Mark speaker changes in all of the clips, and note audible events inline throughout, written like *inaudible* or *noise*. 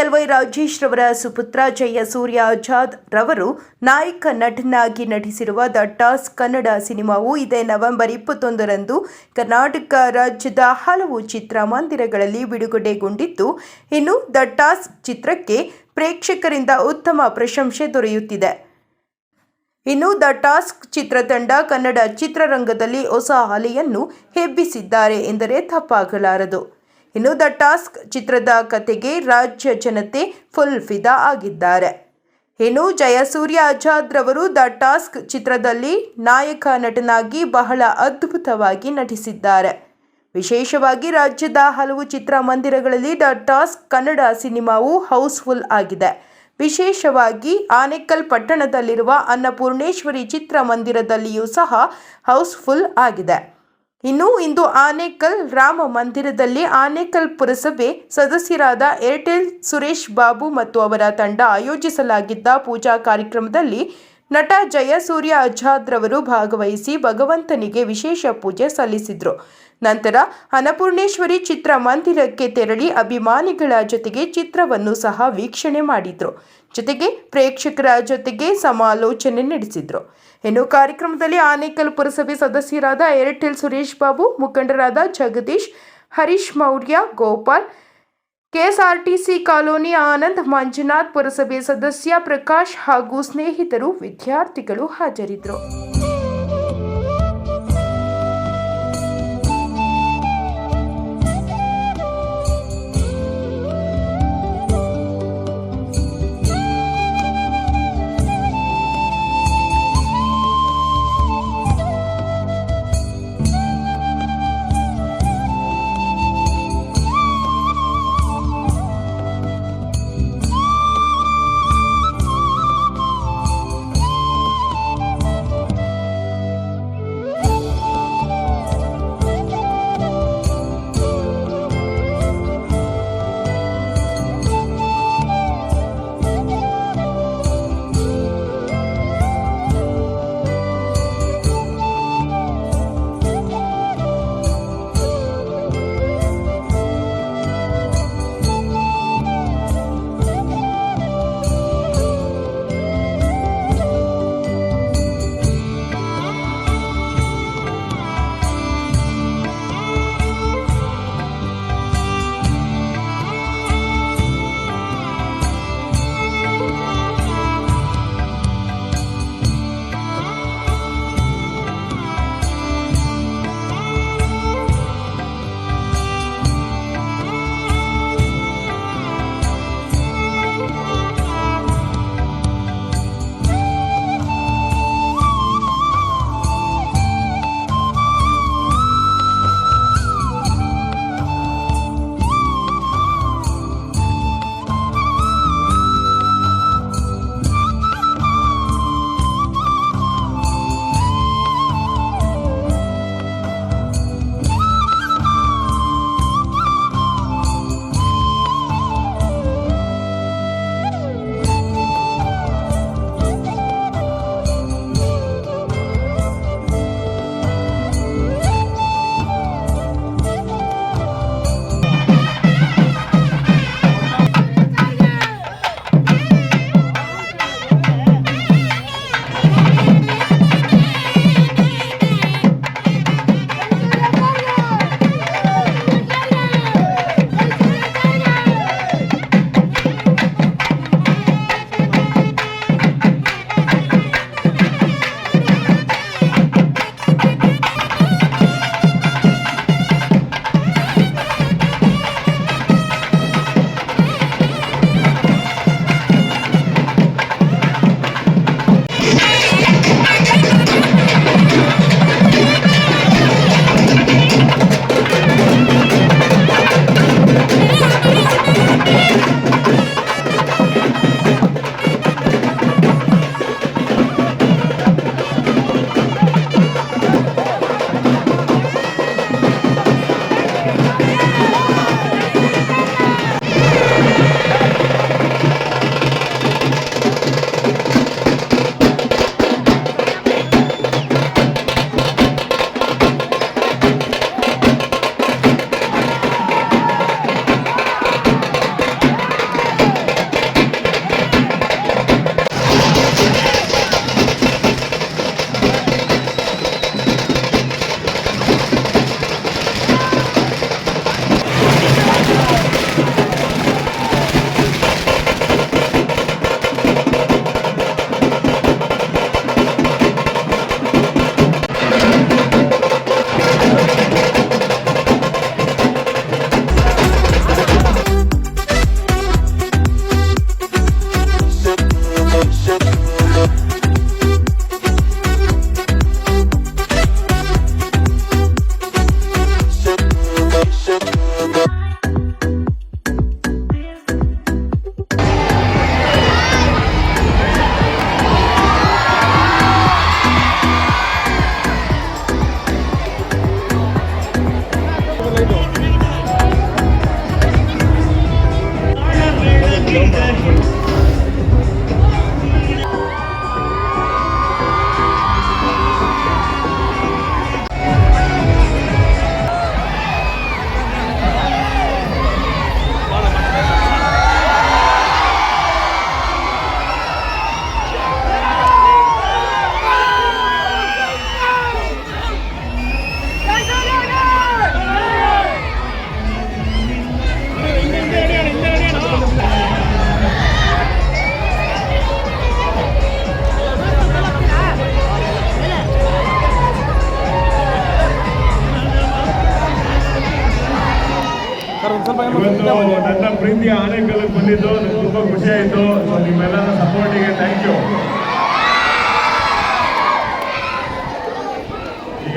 Speaker 1: L Y Rajesh ರವರ ಸುಪುತ್ರ ಜಯಸೂರ್ಯ ಆಜಾದ್ ರವರು ನಾಯಕ ನಟನಾಗಿ ನಟಿಸಿರುವ ದ ಟಾಸ್ ಕನ್ನಡ ಸಿನಿಮಾವು ಇದೇ ನವೆಂಬರ್ ಇಪ್ಪತ್ತೊಂದರಂದು ಕರ್ನಾಟಕ ರಾಜ್ಯದ ಹಲವು ಚಿತ್ರಮಂದಿರಗಳಲ್ಲಿ ಬಿಡುಗಡೆಗೊಂಡಿದ್ದು, ಇನ್ನು ದ ಟಾಸ್ ಚಿತ್ರಕ್ಕೆ ಪ್ರೇಕ್ಷಕರಿಂದ ಉತ್ತಮ ಪ್ರಶಂಸೆ ದೊರೆಯುತ್ತಿದೆ. ಇನ್ನು ದ ಟಾಸ್ಕ್ ಚಿತ್ರತಂಡ ಕನ್ನಡ ಚಿತ್ರರಂಗದಲ್ಲಿ ಹೊಸ ಅಲೆಯನ್ನು ಹೆಬ್ಬಿಸಿದ್ದಾರೆ ಎಂದರೆ ತಪ್ಪಾಗಲಾರದು. ಇನ್ನು ದ ಟಾಸ್ಕ್ ಚಿತ್ರದ ಕತೆಗೆ ರಾಜ್ಯ ಜನತೆ ಫುಲ್ ಫಿದಾ ಆಗಿದ್ದಾರೆ. ಇನ್ನು ಜಯಸೂರ್ಯ ಆಜಾದ್ ರವರು ದ ಟಾಸ್ಕ್ ಚಿತ್ರದಲ್ಲಿ ನಾಯಕ ನಟನಾಗಿ ಬಹಳ ಅದ್ಭುತವಾಗಿ ನಟಿಸಿದ್ದಾರೆ. ವಿಶೇಷವಾಗಿ ರಾಜ್ಯದ ಹಲವು ಚಿತ್ರಮಂದಿರಗಳಲ್ಲಿ ದ ಟಾಸ್ಕ್ ಕನ್ನಡ ಸಿನಿಮಾವು ಹೌಸ್ಫುಲ್ ಆಗಿದೆ. ವಿಶೇಷವಾಗಿ ಆನೇಕಲ್ ಪಟ್ಟಣದಲ್ಲಿರುವ ಅನ್ನಪೂರ್ಣೇಶ್ವರಿ ಚಿತ್ರಮಂದಿರದಲ್ಲಿಯೂ ಸಹ ಹೌಸ್ಫುಲ್ ಆಗಿದೆ. ಇನ್ನು ಇಂದು ಆನೇಕಲ್ ರಾಮ ಮಂದಿರದಲ್ಲಿ ಆನೇಕಲ್ ಪುರಸಭೆ ಸದಸ್ಯರಾದ ಏರ್ಟೆಲ್ ಸುರೇಶ್ ಬಾಬು ಮತ್ತು ಅವರ ತಂಡ ಆಯೋಜಿಸಲಾಗಿದ್ದ ಪೂಜಾ ಕಾರ್ಯಕ್ರಮದಲ್ಲಿ ನಟ ಜಯಸೂರ್ಯ ಅಜಾದ್ರವರು ಭಾಗವಹಿಸಿ ಭಗವಂತನಿಗೆ ವಿಶೇಷ ಪೂಜೆ ಸಲ್ಲಿಸಿದ್ರು. ನಂತರ ಅನ್ನಪೂರ್ಣೇಶ್ವರಿ ಚಿತ್ರ ಮಂದಿರಕ್ಕೆ ತೆರಳಿ ಅಭಿಮಾನಿಗಳ ಜೊತೆಗೆ ಚಿತ್ರವನ್ನು ಸಹ ವೀಕ್ಷಣೆ ಮಾಡಿದರು. ಜೊತೆಗೆ ಪ್ರೇಕ್ಷಕರ ಜೊತೆಗೆ ಸಮಾಲೋಚನೆ ನಡೆಸಿದ್ರು. ಇನ್ನು ಕಾರ್ಯಕ್ರಮದಲ್ಲಿ ಆನೇಕಲ್ ಪುರಸಭೆ ಸದಸ್ಯರಾದ ಏರ್ಟೆಲ್ ಸುರೇಶ್ ಬಾಬು, ಮುಖಂಡರಾದ ಜಗದೀಶ್, ಹರೀಶ್ ಮೌರ್ಯ, ಗೋಪಾಲ್, ಕೆಎಸ್ಆರ್ಟಿಸಿ ಕಾಲೋನಿ ಆನಂದ್, ಮಂಜುನಾಥ್ ಪುರಸಭೆ ಸದಸ್ಯ ಪ್ರಕಾಶ್ ಹಾಗೂ ಸ್ನೇಹಿತರು, ವಿದ್ಯಾರ್ಥಿಗಳು ಹಾಜರಿದ್ದರು.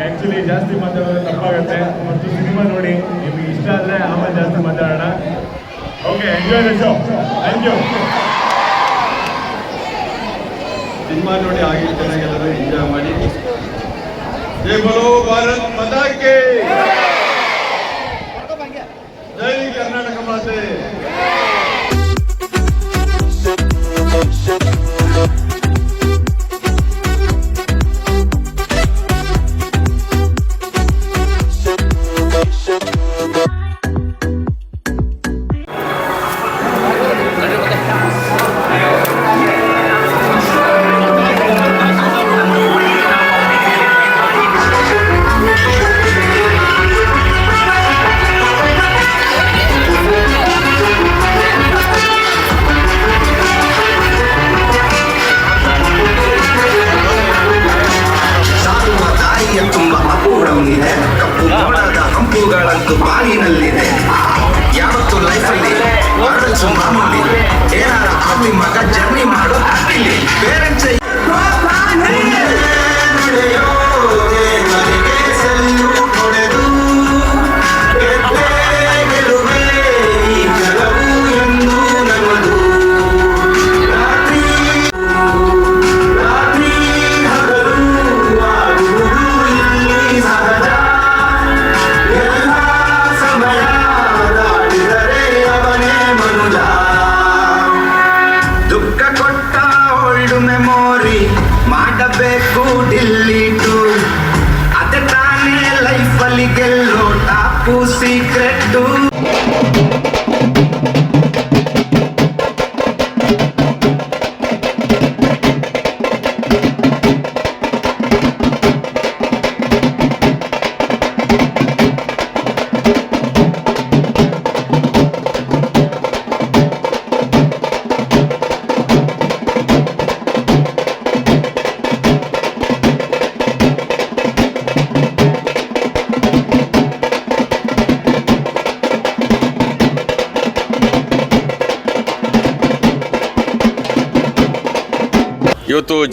Speaker 2: ಆ್ಯಕ್ಚುಲಿ ಜಾಸ್ತಿ ಮಾತಾಡೋದು ತಪ್ಪಾಗುತ್ತೆ. ಮತ್ತು ಸಿನಿಮಾ ನೋಡಿ, ನಿಮಗೆ ಇಷ್ಟ ಆದರೆ ಆಮೇಲೆ ಜಾಸ್ತಿ ಮಾತಾಡೋಣ. Okay enjoy the show thank you
Speaker 3: cinema ನೋಡಿ ಆಗಿ ಚೆನ್ನಾಗೆಲ್ಲರೂ ಎಂಜಾಯ್ ಮಾಡಿ. ಜೈ ಬಲೋ ಭಾರತ್ ಮಾತಾ ಕಿ ಜೈ ಕರ್ನಾಟಕ ಮಾತೆ.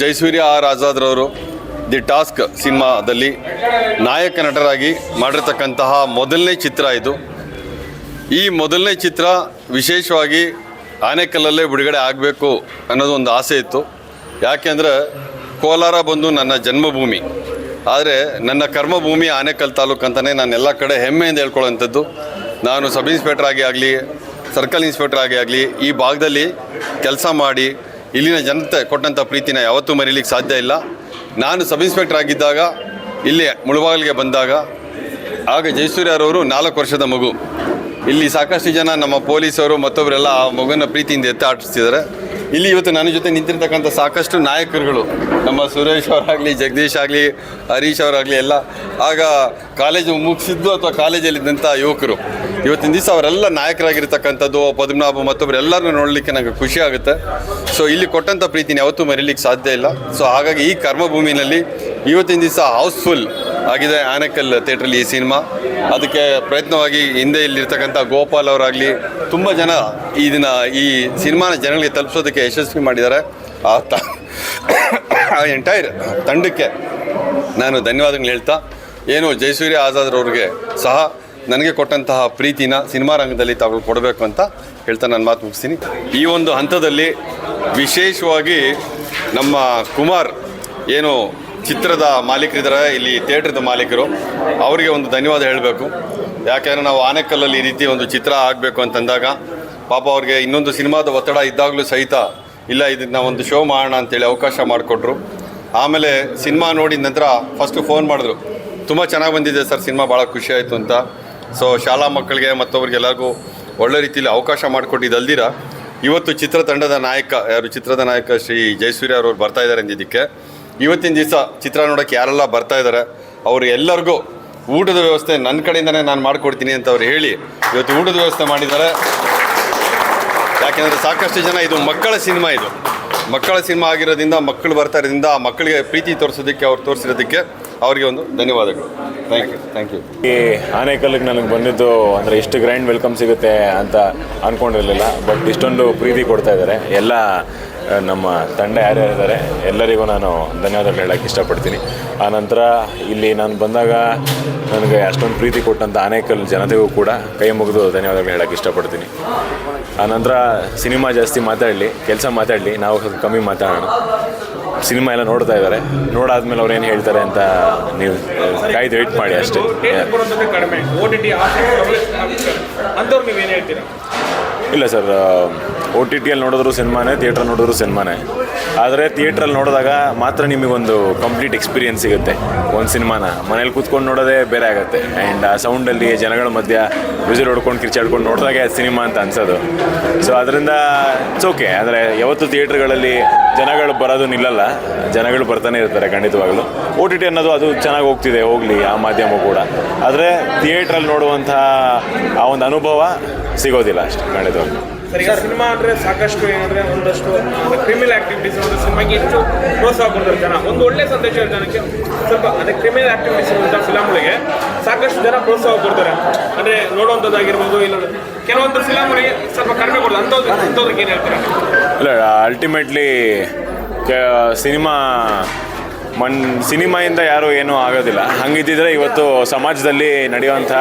Speaker 3: ಜಯಸೂರ್ಯ ಆರ್ ಆಜಾದ್ರವರು ದಿ ಟಾಸ್ಕ್ ಸಿನಿಮಾದಲ್ಲಿ ನಾಯಕ ನಟರಾಗಿ ಮಾಡಿರ್ತಕ್ಕಂತಹ ಮೊದಲನೇ ಚಿತ್ರ ಇದು. ಈ ಮೊದಲನೇ ಚಿತ್ರ ವಿಶೇಷವಾಗಿ ಆನೆಕಲ್ಲಲ್ಲೇ ಬಿಡುಗಡೆ ಆಗಬೇಕು ಅನ್ನೋದು ಒಂದು ಆಸೆ ಇತ್ತು. ಯಾಕೆಂದರೆ ಕೋಲಾರ ಬಂದು ನನ್ನ ಜನ್ಮಭೂಮಿ. ಆದರೆ ನನ್ನ ಕರ್ಮಭೂಮಿ ಆನೆಕಲ್ ತಾಲೂಕು ಅಂತಲೇ ನಾನು ಎಲ್ಲ ಕಡೆ ಹೆಮ್ಮೆಯಿಂದ ಹೇಳ್ಕೊಳ್ಳೋಂಥದ್ದು ನಾನು ಸಬ್ ಇನ್ಸ್ಪೆಕ್ಟರ್ ಆಗಿ ಆಗಲಿ, ಸರ್ಕಲ್ ಇನ್ಸ್ಪೆಕ್ಟರ್ ಆಗಿ ಆಗಲಿ ಈ ಭಾಗದಲ್ಲಿ ಕೆಲಸ ಮಾಡಿ ಇಲ್ಲಿನ ಜನತೆ ಕೊಟ್ಟಂಥ ಪ್ರೀತಿನ ಯಾವತ್ತೂ ಮರೀಲಿಕ್ಕೆ ಸಾಧ್ಯ ಇಲ್ಲ. ನಾನು ಸಬ್ ಇನ್ಸ್ಪೆಕ್ಟರ್ ಆಗಿದ್ದಾಗ, ಇಲ್ಲಿ ಮುಳುಬಾಗಿಲಿಗೆ ಬಂದಾಗ, ಆಗ ಜಯಸೂರ್ಯರವರು ನಾಲ್ಕು ವರ್ಷದ ಮಗು. ಇಲ್ಲಿ ಸಾಕಷ್ಟು ಜನ ನಮ್ಮ ಪೊಲೀಸರು ಮತ್ತೊಬ್ಬರೆಲ್ಲ ಆ ಮಗುವಿನ ಪ್ರೀತಿಯಿಂದ ಎತ್ತ ಆಟಿಸ್ತಿದ್ದಾರೆ. ಇಲ್ಲಿ ಇವತ್ತು ನನ್ನ ಜೊತೆ ನಿಂತಿರ್ತಕ್ಕಂಥ ಸಾಕಷ್ಟು ನಾಯಕರುಗಳು. ನಮ್ಮ ಸುರೇಶ್ ಅವರಾಗಲಿ, ಜಗದೀಶ್ ಆಗಲಿ, ಹರೀಶ್ ಅವರಾಗಲಿ ಎಲ್ಲ. ಆಗ ಕಾಲೇಜು ಮುಗಿಸಿದ್ದು ಅಥವಾ ಕಾಲೇಜಲ್ಲಿದ್ದಂಥ ಯುವಕರು. ಇವತ್ತಿನ ದಿವಸ ಅವರೆಲ್ಲ ನಾಯಕರಾಗಿರ್ತಕ್ಕಂಥದ್ದು, ಪದ್ಮನಾಭ ಮತ್ತೊಬ್ಬರು ಎಲ್ಲರನ್ನೂ ನೋಡಲಿಕ್ಕೆ ನನಗೆ ಖುಷಿ ಆಗುತ್ತೆ. ಸೊ ಇಲ್ಲಿ ಕೊಟ್ಟಂಥ ಪ್ರೀತಿನ ಯಾವತ್ತೂ ಮರೀಲಿಕ್ಕೆ ಸಾಧ್ಯ ಇಲ್ಲ. ಸೊ ಹಾಗಾಗಿ ಈ ಕರ್ಮಭೂಮಿನಲ್ಲಿ ಇವತ್ತಿನ ದಿವಸ ಹೌಸ್ಫುಲ್ ಆಗಿದೆ ಆನೆಕಲ್ ಥಿಯೇಟ್ರಲ್ಲಿ ಈ ಸಿನಿಮಾ. ಅದಕ್ಕೆ ಪ್ರಯತ್ನವಾಗಿ ಹಿಂದೆ ಇಲ್ಲಿರ್ತಕ್ಕಂಥ ಗೋಪಾಲ್ ಅವರಾಗಲಿ ತುಂಬ ಜನ ಇದನ್ನು ಈ ಸಿನಿಮಾನ ಜನಗಳಿಗೆ ತಲುಪಿಸೋದಕ್ಕೆ ಯಶಸ್ವಿ ಮಾಡಿದ್ದಾರೆ. ಆ ತ ಎಂಟೈರ್ ತಂಡಕ್ಕೆ ನಾನು ಧನ್ಯವಾದಗಳು ಹೇಳ್ತಾ, ಏನು ಜಯಸೂರ್ಯ ಆಜಾದ್ರವ್ರಿಗೆ ಸಹ ನನಗೆ ಕೊಟ್ಟಂತಹ ಪ್ರೀತಿನ ಸಿನಿಮಾ ರಂಗದಲ್ಲಿ ತಾವು ಕೊಡಬೇಕು ಅಂತ ಹೇಳ್ತಾ ನಾನು ಮಾತು ಮುಗಿಸ್ತೀನಿ. ಈ ಒಂದು ಹಂತದಲ್ಲಿ ವಿಶೇಷವಾಗಿ ನಮ್ಮ ಕುಮಾರ್ ಏನು ಚಿತ್ರದ ಮಾಲೀಕರಿದ್ದಾರೆ ಇಲ್ಲಿ ಥಿಯೇಟ್ರದ ಮಾಲೀಕರು. ಅವರಿಗೆ ಒಂದು ಧನ್ಯವಾದ ಹೇಳಬೇಕು. ಯಾಕೆಂದರೆ ನಾವು ಆನೆಕಲ್ಲಲ್ಲಿ ಈ ರೀತಿ ಒಂದು ಚಿತ್ರ ಆಗಬೇಕು ಅಂತಂದಾಗ ಪಾಪ ಅವ್ರಿಗೆ ಇನ್ನೊಂದು ಸಿನಿಮಾದ ಒತ್ತಡ ಇದ್ದಾಗಲೂ ಸಹಿತ ಇಲ್ಲ, ಇದನ್ನು ಒಂದು ಶೋ ಮಾಡೋಣ ಅಂತೇಳಿ ಅವಕಾಶ ಮಾಡಿಕೊಟ್ರು. ಆಮೇಲೆ ಸಿನಿಮಾ ನೋಡಿದ ನಂತರ ಫಸ್ಟು ಫೋನ್ ಮಾಡಿದ್ರು. ತುಂಬ ಚೆನ್ನಾಗಿ ಬಂದಿದೆ ಸರ್, ಸಿನಿಮಾ ಭಾಳ ಖುಷಿ ಆಯಿತು ಅಂತ. ಸೊ ಶಾಲಾ ಮಕ್ಕಳಿಗೆ ಮತ್ತೊಬ್ರಿಗೆ ಎಲ್ಲರಿಗೂ ಒಳ್ಳೆ ರೀತಿಯಲ್ಲಿ ಅವಕಾಶ ಮಾಡಿಕೊಟ್ಟಿದ್ದಲ್ದಿರ ಇವತ್ತು ಚಿತ್ರತಂಡದ ನಾಯಕ, ಯಾರು ಚಿತ್ರದ ನಾಯಕ ಶ್ರೀ ಜಯಸೂರ್ಯ ಅವರು ಬರ್ತಾ ಇದ್ದಾರೆ ಅಂದಿದ್ದಕ್ಕೆ. ಇವತ್ತಿನ ದಿವಸ ಚಿತ್ರ ನೋಡೋಕ್ಕೆ ಯಾರೆಲ್ಲ ಬರ್ತಾ ಇದ್ದಾರೆ ಅವರು ಎಲ್ಲರಿಗೂ ಊಟದ ವ್ಯವಸ್ಥೆ ನನ್ನ ಕಡೆಯಿಂದನೇ ನಾನು ಮಾಡಿಕೊಡ್ತೀನಿ ಅಂತ ಅವ್ರು ಹೇಳಿ ಇವತ್ತು ಊಟದ ವ್ಯವಸ್ಥೆ ಮಾಡಿದ್ದಾರೆ. ಯಾಕೆಂದರೆ ಸಾಕಷ್ಟು ಜನ, ಇದು ಮಕ್ಕಳ ಸಿನಿಮಾ ಇದು. ಮಕ್ಕಳ ಸಿನಿಮಾ ಆಗಿರೋದ್ರಿಂದ, ಮಕ್ಕಳು ಬರ್ತಾ ಇರೋದ್ರಿಂದ ಆ ಮಕ್ಕಳಿಗೆ ಪ್ರೀತಿ ತೋರಿಸೋದಕ್ಕೆ ಅವ್ರು ತೋರಿಸಿರೋದಕ್ಕೆ ಅವರಿಗೆ ಒಂದು ಧನ್ಯವಾದಗಳು. ಥ್ಯಾಂಕ್ ಯು ಥ್ಯಾಂಕ್ ಯು
Speaker 4: ಈ ಆನೇಕಲ್ಲಿಗೆ ನನಗೆ ಬಂದಿದ್ದು ಅಂದರೆ ಇಷ್ಟು ಗ್ರ್ಯಾಂಡ್ ವೆಲ್ಕಮ್ ಸಿಗುತ್ತೆ ಅಂತ ಅಂದ್ಕೊಂಡಿರಲಿಲ್ಲ ಬಟ್ ಇಷ್ಟೊಂದು ಪ್ರೀತಿ ಕೊಡ್ತಾ ಇದ್ದಾರೆ. ಎಲ್ಲ ನಮ್ಮ ತಂಡ ಯಾರ್ಯಾರಿದ್ದಾರೆ ಎಲ್ಲರಿಗೂ ನಾನು ಧನ್ಯವಾದಗಳು ಹೇಳೋಕ್ಕೆ ಇಷ್ಟಪಡ್ತೀನಿ. ಆನಂತರ ಇಲ್ಲಿ ನಾನು ಬಂದಾಗ ನನಗೆ ಅಷ್ಟೊಂದು ಪ್ರೀತಿ ಕೊಟ್ಟಂಥ ಆನೇಕಲ್ ಜನತೆಗೂ ಕೂಡ ಕೈ ಮುಗಿದು ಧನ್ಯವಾದಗಳು ಹೇಳೋಕ್ಕೆ ಇಷ್ಟಪಡ್ತೀನಿ. ಆನಂತರ ಸಿನಿಮಾ ಜಾಸ್ತಿ ಮಾತಾಡಲಿ ಕೆಲಸ ಮಾತಾಡಲಿ ನಾವು ಸ್ವಲ್ಪ ಕಮ್ಮಿ ಮಾತಾಡೋಣ. ಸಿನಿಮಾ ಎಲ್ಲ ನೋಡ್ತಾ ಇದ್ದಾರೆ. ನೋಡಾದ್ಮೇಲೆ ಅವ್ರು ಏನು ಹೇಳ್ತಾರೆ ಅಂತ ನೀವು ಕಾಯ್ದು ವೆಯ್ಟ್ ಮಾಡಿ ಅಷ್ಟೇ. ಇಲ್ಲ ಸರ್ ಓ ಟಿ ಟಿಯಲ್ಲಿ ನೋಡಿದ್ರು ಸಿನಿಮಾನೇ ಥಿಯೇಟ್ರ್ ನೋಡಿದ್ರು ಸಿನಿಮಾನೇ. ಆದರೆ ಥಿಯೇಟ್ರಲ್ಲಿ ನೋಡಿದಾಗ ಮಾತ್ರ ನಿಮಗೊಂದು ಕಂಪ್ಲೀಟ್ ಎಕ್ಸ್ಪೀರಿಯನ್ಸ್ ಸಿಗುತ್ತೆ. ಒಂದು ಸಿನಿಮಾನ. ಮನೇಲಿ ಕೂತ್ಕೊಂಡು ನೋಡೋದೇ ಬೇರೆ ಆಗುತ್ತೆ. ಆ್ಯಂಡ್ ಆ ಸೌಂಡಲ್ಲಿ ಜನಗಳ ಮಧ್ಯ ವಿಸಿಲ್ ಹೊಡ್ಕೊಂಡು ಕಿರ್ಚಾಡ್ಕೊಂಡು ನೋಡಿದಾಗೆ ಸಿನಿಮಾ ಅಂತ ಅನ್ಸೋದು. ಸೊ ಅದರಿಂದ ಇಟ್ಸ್ ಓಕೆ ಆದರೆ ಯಾವತ್ತು ಥಿಯೇಟ್ರ್ಗಳಲ್ಲಿ ಜನಗಳು ಬರೋದು ನಿಲ್ಲಲ್ಲ. ಜನಗಳು ಬರ್ತಾನೆ ಇರ್ತಾರೆ ಖಂಡಿತವಾಗಲೂ. ಓ ಟಿ ಟಿ ಅನ್ನೋದು ಅದು ಚೆನ್ನಾಗಿ ಹೋಗ್ತಿದೆ, ಹೋಗಲಿ, ಆ ಮಾಧ್ಯಮ ಕೂಡ. ಆದರೆ ಥಿಯೇಟ್ರಲ್ಲಿ ನೋಡುವಂಥ ಆ ಒಂದು ಅನುಭವ ಸಿಗೋದಿಲ್ಲ ಅಷ್ಟೇ, ಖಂಡಿತವಾಗ್ಲೂ.
Speaker 5: ಸರ್, ಈಗ ಸಿನಿಮಾ ಅಂದರೆ ಸಾಕಷ್ಟು ಏನಂದರೆ ಒಂದಷ್ಟು ಕ್ರಿಮಿನಲ್ ಆಕ್ಟಿವಿಟೀಸ್ ಅಂದರೆ ಸಿನಿಮಾಗೆ ಹೆಚ್ಚು ಪ್ರೋತ್ಸಾಹ ಕೊಡ್ತಾರೆ ಜನ. ಒಂದು ಒಳ್ಳೆ ಸಂದೇಶ ಜನಕ್ಕೆ. ಸ್ವಲ್ಪ ಅದೇ ಕ್ರಿಮಿನಲ್ ಆಕ್ಟಿವಿಟೀಸ್ ಇರುವಂಥ ಫಿಲಮ್ಗಳಿಗೆ ಸಾಕಷ್ಟು ಜನ ಪ್ರೋತ್ಸಾಹ ಕೊಡ್ತಾರೆ. ಅಂದರೆ ನೋಡುವಂಥದ್ದಾಗಿರ್ಬೋದು ಇಲ್ಲ ಕೆಲವೊಂದು ಫಿಲಮ್ಗಳಿಗೆ ಸ್ವಲ್ಪ ಕಡಿಮೆ ಕೊಡ್ತಾರೆ. ಅಂಥದ್ದು ಅಂಥವ್ರಿಗೆ ಏನು ಹೇಳ್ತಾರೆ?
Speaker 4: ಇಲ್ಲ ಅಲ್ಟಿಮೇಟ್ಲಿ ಸಿನಿಮಾ ಮನ್ ಸಿನಿಮಾಯಿಂದ ಯಾರೂ ಏನೂ ಆಗೋದಿಲ್ಲ. ಹಂಗಿದ್ದಿದ್ರೆ ಇವತ್ತು ಸಮಾಜದಲ್ಲಿ ನಡೆಯುವಂಥ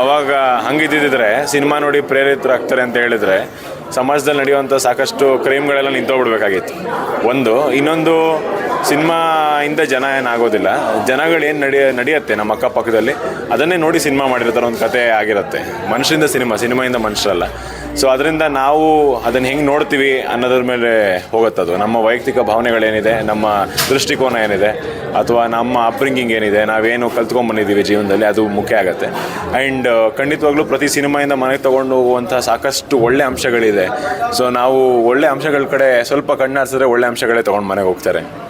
Speaker 4: ಅವಾಗ ಹಂಗಿದ್ದಿದ್ರೆ ಸಿನಿಮಾ ನೋಡಿ ಪ್ರೇರಿತರಾಗ್ತಾರೆ ಅಂತ ಹೇಳಿದ್ರೆ ಸಮಾಜದಲ್ಲಿ ನಡೆಯುವಂಥ ಸಾಕಷ್ಟು ಕ್ರೈಮ್ಗಳೆಲ್ಲ ನಿಂತೋಗ್ಬಿಡ್ಬೇಕಾಗಿತ್ತು. ಒಂದು ಇನ್ನೊಂದು ಸಿನಿಮಾಯಿಂದ ಜನ ಏನಾಗೋದಿಲ್ಲ. ಜನಗಳು ಏನು ನಡೆಯ ನಡೆಯುತ್ತೆ ನಮ್ಮ ಅಕ್ಕಪಕ್ಕದಲ್ಲಿ, ಅದನ್ನೇ ನೋಡಿ ಸಿನಿಮಾ ಮಾಡಿರ್ತಾರೆ ಒಂದು ಕತೆ ಆಗಿರುತ್ತೆ. ಮನುಷ್ಯರಿಂದ ಸಿನಿಮಾ, ಸಿನಿಮಾಯಿಂದ ಮನುಷ್ಯರಲ್ಲ. ಸೊ ಅದರಿಂದ ನಾವು ಅದನ್ನು ಹೆಂಗೆ ನೋಡ್ತೀವಿ ಅನ್ನೋದ್ರ ಮೇಲೆ ಹೋಗುತ್ತದು. ನಮ್ಮ ವೈಯಕ್ತಿಕ ಭಾವನೆಗಳೇನಿದೆ, ನಮ್ಮ ದೃಷ್ಟಿಕೋನ ಏನಿದೆ, ಅಥವಾ ನಮ್ಮ ಅಪ್ರಿಂಗಿಂಗ್ ಏನಿದೆ, ನಾವೇನು ಕಲ್ತ್ಕೊಂಡ್ಬಂದಿದ್ದೀವಿ ಜೀವನದಲ್ಲಿ, ಅದು ಮುಖ್ಯ ಆಗುತ್ತೆ. ಆ್ಯಂಡ್ ಖಂಡಿತವಾಗ್ಲೂ ಪ್ರತಿ ಸಿನಿಮಾಯಿಂದ ಮನೆಗೆ ತೊಗೊಂಡು ಹೋಗುವಂಥ ಸಾಕಷ್ಟು ಒಳ್ಳೆ ಅಂಶಗಳಿದೆ. ಸೊ ನಾವು ಒಳ್ಳೆ ಅಂಶಗಳ ಕಡೆ ಸ್ವಲ್ಪ ಕಣ್ಣಾಡ್ಸಿದ್ರೆ ಒಳ್ಳೆ ಅಂಶಗಳೇ ತೊಗೊಂಡು ಮನೆಗೆ ಹೋಗ್ತಾರೆ.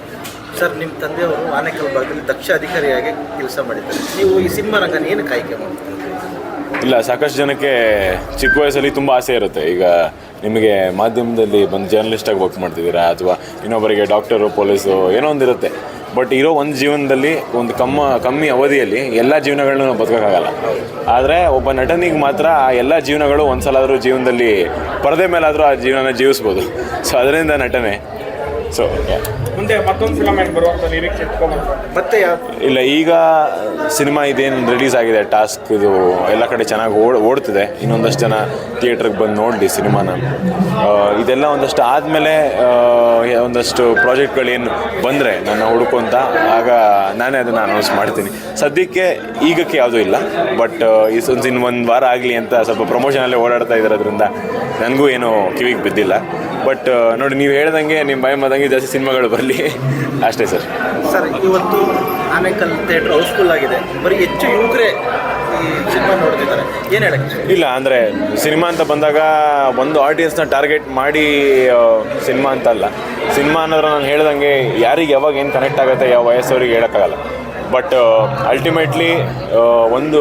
Speaker 6: ಸರ್, ನಿಮ್ಮ ತಂದೆಯವರು ಆನೇಕಲ್ ಭಾಗದಲ್ಲಿ ದಕ್ಷ ಅಧಿಕಾರಿಯಾಗಿ ಕೆಲಸ ಮಾಡಿದ್ದಾರೆ. ನೀವು ಈ ಸಿನಿಮಾ ರಂಗನ ಏನು ಮಾಡ್ತೀರಿ?
Speaker 4: ಇಲ್ಲ, ಸಾಕಷ್ಟು ಜನಕ್ಕೆ ಚಿಕ್ಕ ವಯಸ್ಸಲ್ಲಿ ತುಂಬ ಆಸೆ ಇರುತ್ತೆ. ಈಗ ನಿಮಗೆ ಮಾಧ್ಯಮದಲ್ಲಿ ಬಂದು ಜರ್ನಲಿಸ್ಟಾಗಿ ವರ್ಕ್ ಮಾಡ್ತಿದ್ದೀರಾ ಅಥವಾ ಇನ್ನೊಬ್ಬರಿಗೆ ಡಾಕ್ಟರು ಪೊಲೀಸು ಏನೋ ಒಂದು ಇರುತ್ತೆ. ಬಟ್ ಇರೋ ಒಂದು ಜೀವನದಲ್ಲಿ ಒಂದು ಕಮ್ಮ, ಕಮ್ಮಿ ಅವಧಿಯಲ್ಲಿ ಎಲ್ಲ ಜೀವನಗಳನ್ನ ನಾವು ಬದುಕೋಕ್ಕಾಗಲ್ಲ. ಆದರೆ ಒಬ್ಬ ನಟನಿಗೆ ಮಾತ್ರ ಆ ಎಲ್ಲ ಜೀವನಗಳು ಒಂದ್ಸಲ ಆದರೂ ಜೀವನದಲ್ಲಿ ಪರದೆ ಮೇಲಾದರೂ ಆ ಜೀವನನ ಜೀವಿಸ್ಬೋದು. ಸೊ ಅದರಿಂದ ನಟನೆ. ಸೊ
Speaker 5: ಮುಂದೆ ಮತ್ತೊಂದು ಫಿಲಮ್ ಏನು ಬರುವಂಥ ನಿರೀಕ್ಷೆ
Speaker 6: ಮತ್ತೆ
Speaker 4: ಇಲ್ಲ, ಈಗ ಸಿನಿಮಾ ಇದೇನು ರಿಲೀಸ್ ಆಗಿದೆ ಟಾಸ್ಕ್ ಇದು ಎಲ್ಲ ಕಡೆ ಚೆನ್ನಾಗಿ ಓಡ್, ಓಡ್ತಿದೆ. ಇನ್ನೊಂದಷ್ಟು ಜನ ಥಿಯೇಟ್ರಿಗೆ ಬಂದು ನೋಡಲಿ ಸಿನಿಮಾನ ಇದೆಲ್ಲ ಒಂದಷ್ಟು ಆದಮೇಲೆ ಒಂದಷ್ಟು ಪ್ರಾಜೆಕ್ಟ್ಗಳೇನು ಬಂದರೆ ನನ್ನ ಹುಡುಕೊಂತ ಆಗ ನಾನೇ ಅದನ್ನು ಅನೌನ್ಸ್ ಮಾಡ್ತೀನಿ. ಸದ್ಯಕ್ಕೆ ಈಗಕ್ಕೆ ಯಾವುದೂ ಇಲ್ಲ ಬಟ್ ಈ ಇನ್ನು ಒಂದು ವಾರ ಆಗಲಿ ಅಂತ ಸ್ವಲ್ಪ ಪ್ರಮೋಷನಲ್ಲೇ ಓಡಾಡ್ತಾ ಇರೋದ್ರಿಂದ ನನಗೂ ಏನು ಕಿವಿಗೆ ಬಿದ್ದಿಲ್ಲ. ಬಟ್ ನೋಡಿ, ನೀವು ಹೇಳ್ದಂಗೆ ನಿಮ್ಮ ಭಯ ಮದಂಗೆ ಜಾಸ್ತಿ ಸಿನಿಮಾಗಳು ಬರಲಿ. ಅಷ್ಟೇ ಸರ್.
Speaker 6: ಸರ್ ಇವತ್ತು ಆನೇಕಲ್ ಥಿಯೇಟರ್ ಹೌಸ್ಫುಲ್ ಆಗಿದೆ. ಬರೀ ಹೆಚ್ಚು ಯುವಕರೇ ಸಿನಿಮಾ ನೋಡ್ತಿದ್ದಾರೆ. ಏನು ಹೇಳಕ್ಕೆ
Speaker 4: ಇಲ್ಲ ಅಂದರೆ ಸಿನಿಮಾ ಅಂತ ಬಂದಾಗ ಒಂದು ಆಡಿಯನ್ಸ್ನ ಟಾರ್ಗೆಟ್ ಮಾಡಿ ಸಿನಿಮಾ ಅಂತ ಅಲ್ಲ ಸಿನಿಮಾ ಅನ್ನೋದ್ರೆ ನಾನು ಹೇಳ್ದಂಗೆ ಯಾರಿಗೆ ಯಾವಾಗ ಏನು ಕನೆಕ್ಟ್ ಆಗುತ್ತೆ ಯಾವ ವಯಸ್ಸವ್ರಿಗೆ ಹೇಳೋಕ್ಕಾಗಲ್ಲ. ಬಟ್ ಅಲ್ಟಿಮೇಟ್ಲಿ ಒಂದು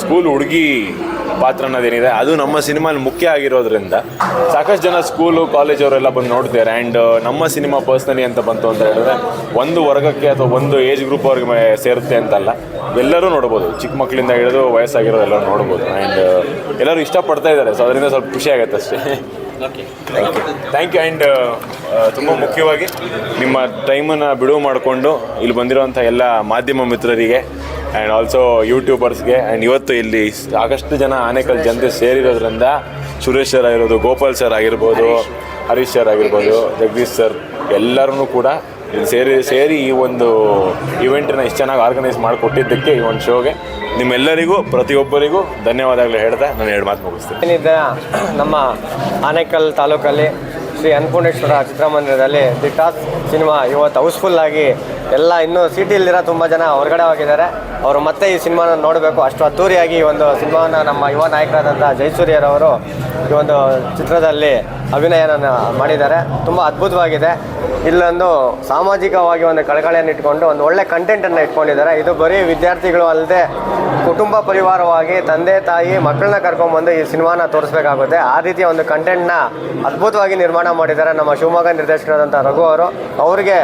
Speaker 4: ಸ್ಕೂಲ್ ಹುಡುಗಿ ಪಾತ್ರ ಅನ್ನೋದೇನಿದೆ, ಅದು ನಮ್ಮ ಸಿನಿಮಾಲಿ ಮುಖ್ಯ ಆಗಿರೋದ್ರಿಂದ ಸಾಕಷ್ಟು ಜನ ಸ್ಕೂಲು ಕಾಲೇಜ್ ಅವರೆಲ್ಲ ಬಂದು ನೋಡ್ತಾರೆ ಆ್ಯಂಡ್ ನಮ್ಮ ಸಿನಿಮಾ ಪರ್ಸ್ನಲಿ ಅಂತ ಬಂತು ಅಂತ ಹೇಳಿದ್ರೆ, ಒಂದು ವರ್ಗಕ್ಕೆ ಅಥವಾ ಒಂದು ಏಜ್ ಗ್ರೂಪ್ ಅವ್ರಿಗೆ ಸೇರುತ್ತೆ ಅಂತಲ್ಲ, ಎಲ್ಲರೂ ನೋಡ್ಬೋದು. ಚಿಕ್ಕ ಮಕ್ಕಳಿಂದ ಹಿಡಿದು ವಯಸ್ಸಾಗಿರೋರು ಎಲ್ಲರೂ ನೋಡ್ಬೋದು ಆ್ಯಂಡ್ ಎಲ್ಲರೂ ಇಷ್ಟಪಡ್ತಾ ಇದ್ದಾರೆ. ಸೊ ಅದರಿಂದ ಸ್ವಲ್ಪ ಖುಷಿ ಆಗುತ್ತೆ ಅಷ್ಟೇ. *laughs* ಥ್ಯಾಂಕ್ ಯು ಆ್ಯಂಡ್ ತುಂಬ ಮುಖ್ಯವಾಗಿ ನಿಮ್ಮ ಟೈಮನ್ನು ಬಿಡುವು ಮಾಡಿಕೊಂಡು ಇಲ್ಲಿ ಬಂದಿರುವಂಥ ಎಲ್ಲ ಮಾಧ್ಯಮ ಮಿತ್ರರಿಗೆ ಆ್ಯಂಡ್ ಆಲ್ಸೋ ಯೂಟ್ಯೂಬರ್ಸ್ಗೆ ಆ್ಯಂಡ್ ಇವತ್ತು ಇಲ್ಲಿ ಸಾಕಷ್ಟು ಜನ ಆನೇಕಲ್ ಜನತೆ ಸೇರಿರೋದ್ರಿಂದ ಸುರೇಶ್ ಸರ್ ಆಗಿರೋದು ಗೋಪಾಲ್ ಸರ್ ಆಗಿರ್ಬೋದು ಹರೀಶ್ ಸರ್ ಆಗಿರ್ಬೋದು ಜಗದೀಶ್ ಸರ್ ಎಲ್ಲರೂ ಕೂಡ ಸೇರಿ ಸೇರಿ ಈ ಒಂದು ಇವೆಂಟನ್ನ ಇಷ್ಟು ಚೆನ್ನಾಗಿ ಆರ್ಗನೈಸ್ ಮಾಡಿಕೊಟ್ಟಿದ್ದಕ್ಕೆ ಈ ಒಂದು ಶೋಗೆ ನಿಮ್ಮೆಲ್ಲರಿಗೂ, ಪ್ರತಿಯೊಬ್ಬರಿಗೂ ಧನ್ಯವಾದಗಳು ಹೇಳ್ತಾ ನಾನು ಎರಡು ಮಾತು ಮುಗಿಸ್ತೀನಿ.
Speaker 7: ಏನಿದೆ, ನಮ್ಮ ಆನೇಕಲ್ ತಾಲೂಕಲ್ಲಿ ಶ್ರೀ ಅನ್ನಪೂರ್ಣೇಶ್ವರ ಚಿತ್ರಮಂದಿರದಲ್ಲಿ ದಿ ಟಾಸ್ ಸಿನಿಮಾ ಇವತ್ತು ಹೌಸ್ಫುಲ್ ಆಗಿ ಎಲ್ಲ ಇನ್ನೂ ಸಿಟಿಯಲ್ಲಿರೋ ತುಂಬ ಜನ ಹೊರಗಡೆ ಹೋಗಿದ್ದಾರೆ. ಅವರು ಮತ್ತೆ ಈ ಸಿನಿಮಾನ ನೋಡಬೇಕು. ಅಷ್ಟು ಅದ್ದೂರಿಯಾಗಿ ಈ ಒಂದು ಸಿನಿಮಾನ ನಮ್ಮ ಯುವ ನಾಯಕರಾದಂಥ ಜಯಸೂರ್ಯರವರು ಈ ಒಂದು ಚಿತ್ರದಲ್ಲಿ ಅಭಿನಯನ ಮಾಡಿದ್ದಾರೆ. ತುಂಬ ಅದ್ಭುತವಾಗಿದೆ. ಇಲ್ಲೊಂದು ಸಾಮಾಜಿಕವಾಗಿ ಒಂದು ಕಳಕಳಿಯನ್ನು ಇಟ್ಕೊಂಡು ಒಂದು ಒಳ್ಳೆ ಕಂಟೆಂಟನ್ನು ಇಟ್ಕೊಂಡಿದ್ದಾರೆ. ಇದು ಬರೀ ವಿದ್ಯಾರ್ಥಿಗಳು ಅಲ್ಲದೆ ಕುಟುಂಬ ಪರಿವಾರವಾಗಿ ತಂದೆ, ತಾಯಿ, ಮಕ್ಕಳನ್ನ ಕರ್ಕೊಂಡ್ಬಂದು ಈ ಸಿನಿಮಾನ ತೋರಿಸ್ಬೇಕಾಗುತ್ತೆ. ಆ ರೀತಿಯ ಒಂದು ಕಂಟೆಂಟ್ನ ಅದ್ಭುತವಾಗಿ ನಿರ್ಮಾಣ ಮಾಡಿದ್ದಾರೆ ನಮ್ಮ ಶಿವಮೊಗ್ಗ ನಿರ್ದೇಶಕರಾದಂಥ ರಘು ಅವರು. ಅವರಿಗೆ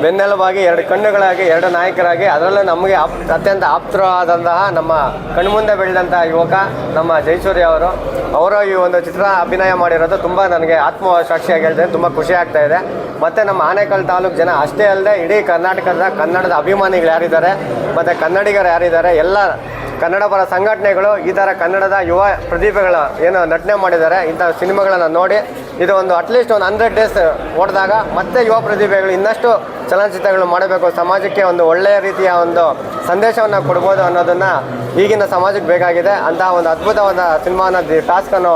Speaker 7: ಬೆನ್ನೆಲುಬಾಗಿ ಎರಡು ಕಣ್ಣುಗಳಾಗಿ, ಎರಡು ನಾಯಕರಾಗಿ, ಅದರಲ್ಲೂ ನಮಗೆ ಆಪ್ ಅತ್ಯಂತ ಆಪ್ತರಾದಂತಹ ನಮ್ಮ ಕಣ್ಮುಂದೆ ಬೆಳೆದಂತಹ ಯುವಕ, ನಮ್ಮ ಜಯಸೂರ್ಯ ಅವರು. ಅವರ ಈ ಒಂದು ಚಿತ್ರ ಅಭಿನಯ ಮಾಡಿರೋದು ತುಂಬ ನನಗೆ ಆತ್ಮಸಾಕ್ಷಿಯಾಗಿ ಹೇಳ್ತೇನೆ, ತುಂಬ ಖುಷಿ ಆಗ್ತಾ ಇದೆ. ಮತ್ತು ನಮ್ಮ ಆನೇಕಲ್ ತಾಲೂಕು ಜನ ಅಷ್ಟೇ ಅಲ್ಲದೆ ಇಡೀ ಕರ್ನಾಟಕದ, ಕನ್ನಡದ ಅಭಿಮಾನಿಗಳು ಯಾರಿದ್ದಾರೆ, ಮತ್ತು ಕನ್ನಡಿಗರು ಯಾರಿದ್ದಾರೆ, ಎಲ್ಲ ಕನ್ನಡ ಪರ ಸಂಘಟನೆಗಳು, ಈ ಥರ ಕನ್ನಡದ ಯುವ ಪ್ರತಿಭೆಗಳ ಏನು ನಟನೆ ಮಾಡಿದ್ದಾರೆ, ಇಂಥ ಸಿನಿಮಾಗಳನ್ನು ನೋಡಿ. ಇದು ಒಂದು ಅಟ್ಲೀಸ್ಟ್ ಒಂದು ಹಂಡ್ರೆಡ್ ಡೇಸ್ ಓಡಿದಾಗ ಮತ್ತೆ ಯುವ ಪ್ರತಿಭೆಗಳು ಇನ್ನಷ್ಟು ಚಲನಚಿತ್ರಗಳು ಮಾಡಬೇಕು. ಸಮಾಜಕ್ಕೆ ಒಂದು ಒಳ್ಳೆಯ ರೀತಿಯ ಒಂದು ಸಂದೇಶವನ್ನು ಕೊಡ್ಬೋದು ಅನ್ನೋದನ್ನು ಈಗಿನ ಸಮಾಜಕ್ಕೆ ಬೇಕಾಗಿದೆ. ಅಂತಹ ಒಂದು ಅದ್ಭುತವಾದ ಸಿನಿಮಾನ ದಿ ಟಾಸ್ಕ್ ಅನ್ನೋ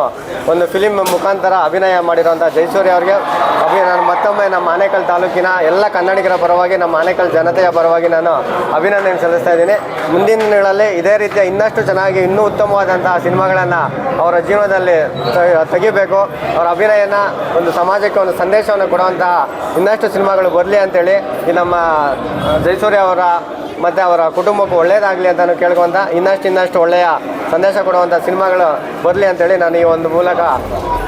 Speaker 7: ಒಂದು ಫಿಲಿಮ್ ಮುಖಾಂತರ ಅಭಿನಯ ಮಾಡಿರುವಂಥ ಜಯಸೂರ್ಯ ಅವರಿಗೆ. ಅಭಿ ನಾನು ಮತ್ತೊಮ್ಮೆ ನಮ್ಮ ಆನೇಕಲ್ ತಾಲೂಕಿನ ಎಲ್ಲ ಕನ್ನಡಿಗರ ಪರವಾಗಿ, ನಮ್ಮ ಆನೇಕಲ್ ಜನತೆಯ ಪರವಾಗಿ ನಾನು ಅಭಿನಂದನೆ ಸಲ್ಲಿಸ್ತಾ ಇದ್ದೀನಿ. ಮುಂದಿನ ದಿನಗಳಲ್ಲಿ ಇದೇ ರೀತಿಯ ಇನ್ನಷ್ಟು ಚೆನ್ನಾಗಿ, ಇನ್ನೂ ಉತ್ತಮವಾದಂತಹ ಸಿನಿಮಾಗಳನ್ನು ಅವರ ಜೀವನದಲ್ಲಿ ತೆಗಿಬೇಕು. ಅವರ ಅಭಿನಯನ ಒಂದು ಸಮಾಜಕ್ಕೆ ಒಂದು ಸಂದೇಶವನ್ನು ಕೊಡುವಂತಹ ಇನ್ನಷ್ಟು ಸಿನಿಮಾಗಳು ಬರಲಿ ಅಂತೇಳಿ ಈ ನಮ್ಮ ಜಯಸೂರ್ಯ ಅವರ ಮತ್ತು ಅವರ ಕುಟುಂಬಕ್ಕೂ ಒಳ್ಳೆಯದಾಗಲಿ ಅಂತ ಕೇಳ್ಕೊಂತ ಇನ್ನಷ್ಟು ಇನ್ನಷ್ಟು ಒಳ್ಳೆಯ ಸಂದೇಶ ಕೊಡುವಂಥ ಸಿನಿಮಾಗಳು ಬರಲಿ ಅಂತೇಳಿ ನಾನು ಈ ಒಂದು ಮೂಲಕ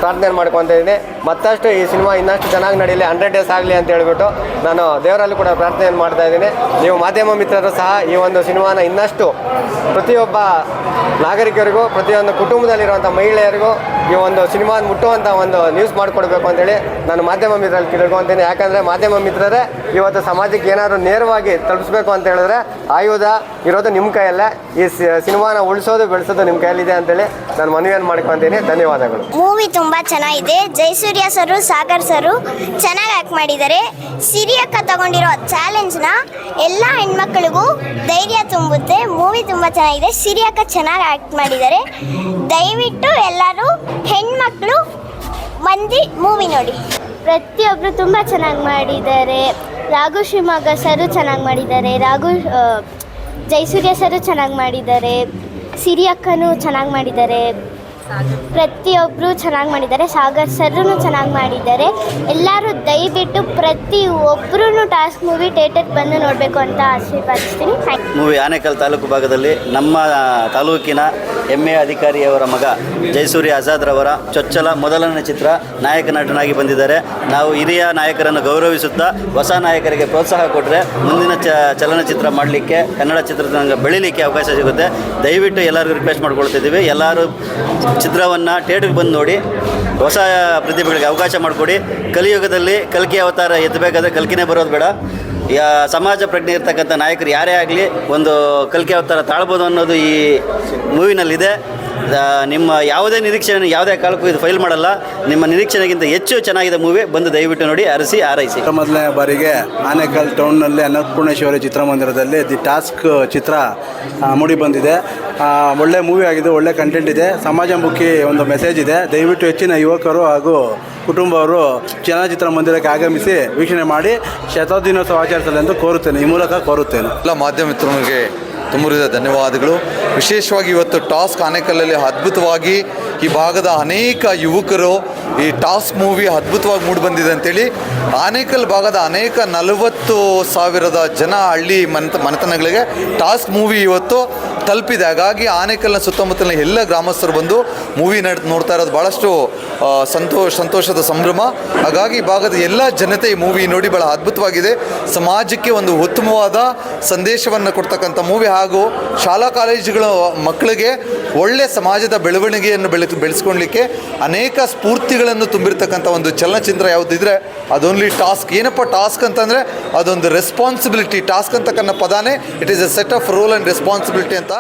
Speaker 7: ಪ್ರಾರ್ಥನೆ ಮಾಡ್ಕೊತ ಇದ್ದೀನಿ. ಮತ್ತಷ್ಟು ಈ ಸಿನಿಮಾ ಇನ್ನಷ್ಟು ಚೆನ್ನಾಗಿ ನಡೀಲಿ, ಹಂಡ್ರೆಡ್ ಡೇಸ್ ಆಗಲಿ ಅಂತ ಹೇಳ್ಬಿಟ್ಟು ನಾನು ದೇವರಲ್ಲಿ ಕೂಡ ಪ್ರಾರ್ಥನೆಯನ್ನು ಮಾಡ್ತಾ ಇದ್ದೀನಿ. ನೀವು ಮಾಧ್ಯಮ ಮಿತ್ರರು ಸಹ ಈ ಒಂದು ಸಿನಿಮಾನ ಇನ್ನಷ್ಟು ಪ್ರತಿಯೊಬ್ಬ ನಾಗರಿಕರಿಗೂ, ಪ್ರತಿಯೊಂದು ಕುಟುಂಬದಲ್ಲಿರುವಂಥ ಮಹಿಳೆಯರಿಗೂ ಈ ಒಂದು ಸಿನಿಮಾ ಮುಟ್ಟುವಂಥ ಒಂದು ನ್ಯೂಸ್ ಮಾಡಿಕೊಡ್ಬೇಕು ಅಂತೇಳಿ ನಾನು ಮಾಧ್ಯಮ ಮಿತ್ರರಲ್ಲಿ ಕೇಳ್ಕೊತೀನಿ ಯಾಕಂದರೆ ಮಾಧ್ಯಮ ಮಿತ್ರರೇ ಇವತ್ತು ಸಮಾಜಕ್ಕೆ ಏನಾದರೂ ನೇರವಾಗಿ ತಲುಪಿಸ್ಬೇಕು ಅಂತ ಹೇಳಿದ್ರೆ ಆಯುಧ ಇರೋದು ನಿಮ್ಮ ಕೈಯಲ್ಲೇ. ಈ ಸಿ- ಸಿನಿಮಾನ ಉಳಿಸೋದು ಬೆಳೆಸೋದು ನಿಮ್ಮ ಕೈಯಲ್ಲಿದೆ ಅಂತೇಳಿ ನಾನು ಮನವಿಯನ್ನು ಮಾಡ್ಕೊತೀನಿ ಧನ್ಯವಾದಗಳು.
Speaker 8: ಮೂವಿ ತುಂಬ ಚೆನ್ನಾಗಿದೆ. ಜೈಸೂರ್ಯ ಸರು ಸಾಗರ್ ಸರು ಚೆನ್ನಾಗಿ ಆ್ಯಕ್ಟ್ ಮಾಡಿದ್ದಾರೆ. ಸಿರಿಯಕ್ಕ ತಗೊಂಡಿರೋ ಚಾಲೆಂಜ್ನ ಎಲ್ಲ ಹೆಣ್ಮಕ್ಳಿಗೂ ಧೈರ್ಯ ತುಂಬುತ್ತೆ. ಮೂವಿ ತುಂಬ ಚೆನ್ನಾಗಿದೆ. ಸಿರಿಯಕ್ಕ ಚೆನ್ನಾಗಿ ಆ್ಯಕ್ಟ್ ಮಾಡಿದ್ದಾರೆ. ದಯವಿಟ್ಟು ಎಲ್ಲರೂ ಹೆಣ್ಮಕ್ಳು ಮಂದಿ ಮೂವಿ ನೋಡಿ. ಪ್ರತಿಯೊಬ್ಬರು ತುಂಬ ಚೆನ್ನಾಗಿ ಮಾಡಿದ್ದಾರೆ. ರಾಘು ಶಿವಮೊಗ್ಗ ಸರು ಚೆನ್ನಾಗಿ ಮಾಡಿದ್ದಾರೆ. ರಾಘು ಜೈಸೂರ್ಯ ಸರು ಚೆನ್ನಾಗಿ ಮಾಡಿದ್ದಾರೆ. ಸಿರಿಯಕ್ಕನೂ ಚೆನ್ನಾಗಿ ಮಾಡಿದ್ದಾರೆ. ಪ್ರತಿಯೊಬ್ಬರು ಚೆನ್ನಾಗಿ ಮಾಡಿದ್ದಾರೆ. ಸಾಗರ್ ಸರ್ನು ಚೆನ್ನಾಗಿ ಮಾಡಿದ್ದಾರೆ. ಎಲ್ಲರೂ ದಯವಿಟ್ಟು ಪ್ರತಿ ಒಬ್ಬರೂ ಟಾಸ್ಕ್ ಮೂವಿ ಥಿಯೇಟರ್ ಬಂದು ನೋಡಬೇಕು ಅಂತ ಆಶೀರ್ವಾದಿಸ್ತೀನಿ.
Speaker 6: ಮೂವಿ ಆನೇಕಲ್ ತಾಲೂಕು ಭಾಗದಲ್ಲಿ ನಮ್ಮ ತಾಲೂಕಿನ ಹೆಮ್ಮೆಯ ಅಧಿಕಾರಿಯವರ ಮಗ ಜಯಸೂರ್ಯ ಆಜಾದ್ರವರ ಚೊಚ್ಚಲ ಮೊದಲನೇ ಚಿತ್ರ ನಾಯಕ ನಟನಾಗಿ ಬಂದಿದ್ದಾರೆ. ನಾವು ಹಿರಿಯ ನಾಯಕರನ್ನು ಗೌರವಿಸುತ್ತಾ ಹೊಸ ನಾಯಕರಿಗೆ ಪ್ರೋತ್ಸಾಹ ಕೊಟ್ಟರೆ ಮುಂದಿನ ಚ, ಚಲನಚಿತ್ರ ಮಾಡಲಿಕ್ಕೆ, ಕನ್ನಡ ಚಿತ್ರರಂಗ ಬೆಳಿಲಿಕ್ಕೆ ಅವಕಾಶ ಸಿಗುತ್ತೆ. ದಯವಿಟ್ಟು ಎಲ್ಲರಿಗೂ ರಿಕ್ವೆಸ್ಟ್ ಮಾಡ್ಕೊಳ್ತಿದ್ದೀವಿ ಎಲ್ಲರೂ ಚಿತ್ರವನ್ನು ಥಿಯೇಟ್ರಿಗೆ ಬಂದು ನೋಡಿ, ಹೊಸ ಪ್ರತಿಭೆಗಳಿಗೆ ಅವಕಾಶ ಮಾಡಿಕೊಡಿ. ಕಲಿಯುಗದಲ್ಲಿ ಕಲ್ಕಿ ಅವತಾರ ಎತ್ತಬೇಕಾದ್ರೆ ಕಲ್ಕಿನೇ ಬರೋದು ಬೇಡ. ಯಾ, ಸಮಾಜ ಪ್ರಜ್ಞೆ ಇರ್ತಕ್ಕಂಥ ನಾಯಕರು ಯಾರೇ ಆಗಲಿ ಒಂದು ಕಲ್ಕಿ ಅವತಾರ ತಾಳ್ಬೋದು ಅನ್ನೋದು ಈ ಮೂವಿನಲ್ಲಿದೆ ನಿಮ್ಮ ಯಾವುದೇ ನಿರೀಕ್ಷಣೆ ಯಾವುದೇ ಕಾಲಕ್ಕೂ ಇದು ಫೈಲ್ ಮಾಡಲ್ಲ. ನಿಮ್ಮ ನಿರೀಕ್ಷಣೆಗಿಂತ ಹೆಚ್ಚು ಚೆನ್ನಾಗಿದೆ ಮೂವಿ ಬಂದು ದಯವಿಟ್ಟು ನೋಡಿ ಅರಸಿ ಆರೈಸಿ.
Speaker 9: ಮೊದಲನೇ ಬಾರಿಗೆ ಆನೇಕಲ್ ಟೌನ್ನಲ್ಲಿ ಅನ್ನಪೂರ್ಣೇಶ್ವರಿ ಚಿತ್ರಮಂದಿರದಲ್ಲಿ ದಿ ಟಾಸ್ಕ್ ಚಿತ್ರ ಮೂಡಿ ಬಂದಿದೆ. ಒಳ್ಳೆ ಮೂವಿ ಆಗಿದೆ ಒಳ್ಳೆ ಕಂಟೆಂಟ್ ಇದೆ. ಸಮಾಜಮುಖಿ ಒಂದು ಮೆಸೇಜ್ ಇದೆ. ದಯವಿಟ್ಟು ಹೆಚ್ಚಿನ ಯುವಕರು ಹಾಗೂ ಕುಟುಂಬವರು ಚಲನಚಿತ್ರ ಮಂದಿರಕ್ಕೆ ಆಗಮಿಸಿ ವೀಕ್ಷಣೆ ಮಾಡಿ ಶತಾಬ್ದಿನೋತ್ಸವ ಆಚರಿಸಲು ಎಂದು ಕೋರುತ್ತೇನೆ. ಈ ಮೂಲಕ ಕೋರುತ್ತೇನೆ.
Speaker 10: ಎಲ್ಲ ಮಾಧ್ಯಮ ಮಿತ್ರರಿಗೆ ತುಂಬುರಿದ ಧನ್ಯವಾದಗಳು. ವಿಶೇಷವಾಗಿ ಇವತ್ತು ಟಾಸ್ಕ್ ಆನೆಕಲ್ಲಲ್ಲಿ ಅದ್ಭುತವಾಗಿ ಈ ಭಾಗದ ಅನೇಕ ಯುವಕರು ಈ ಟಾಸ್ಕ್ ಮೂವಿ ಅದ್ಭುತವಾಗಿ ಮೂಡಿಬಂದಿದೆ ಅಂತೇಳಿ. ಆನೇಕಲ್ ಭಾಗದ ಅನೇಕ ನಲವತ್ತು ಸಾವಿರದ ಜನ ಹಳ್ಳಿ ಮನೆತ, ಮನೆತನಗಳಿಗೆ ಟಾಸ್ಕ್ ಮೂವಿ ಇವತ್ತು ತಲುಪಿದೆ. ಹಾಗಾಗಿ ಆನೇಕಲ್ನ ಸುತ್ತಮುತ್ತಲಿನ ಎಲ್ಲ ಗ್ರಾಮಸ್ಥರು ಬಂದು ಮೂವಿ ನಡ್, ನೋಡ್ತಾ ಇರೋದು ಭಾಳಷ್ಟು ಸಂತೋಷ ಸಂತೋಷದ ಸಂಭ್ರಮ. ಹಾಗಾಗಿ ಭಾಗದ ಎಲ್ಲ ಜನತೆ ಈ ಮೂವಿ ನೋಡಿ ಭಾಳ ಅದ್ಭುತವಾಗಿದೆ. ಸಮಾಜಕ್ಕೆ ಒಂದು ಉತ್ತಮವಾದ ಸಂದೇಶವನ್ನು ಕೊಡ್ತಕ್ಕಂಥ ಮೂವಿ. ಹಾಗೂ ಶಾಲಾ ಕಾಲೇಜುಗಳ ಮಕ್ಕಳಿಗೆ ಒಳ್ಳೆ ಸಮಾಜದ ಬೆಳವಣಿಗೆಯನ್ನು ಬೆಳೆ ಬೆಳೆಸ್ಕೊಳ್ಲಿಕ್ಕೆ ಅನೇಕ ಸ್ಫೂರ್ತಿಗಳನ್ನು ತುಂಬಿರ್ತಕ್ಕಂಥ ಒಂದು ಚಲನಚಿತ್ರ ಯಾವುದಿದ್ರೆ ಅದೊನ್ಲಿ ಟಾಸ್ಕ್. ಏನಪ್ಪ ಟಾಸ್ಕ್ ಅಂತಂದರೆ ಅದೊಂದು ರೆಸ್ಪಾನ್ಸಿಬಿಲಿಟಿ ಟಾಸ್ಕ್ ಅಂತಕ್ಕಂಥ ಪದಾನೇ it is a set of role and responsibility ಅಂತ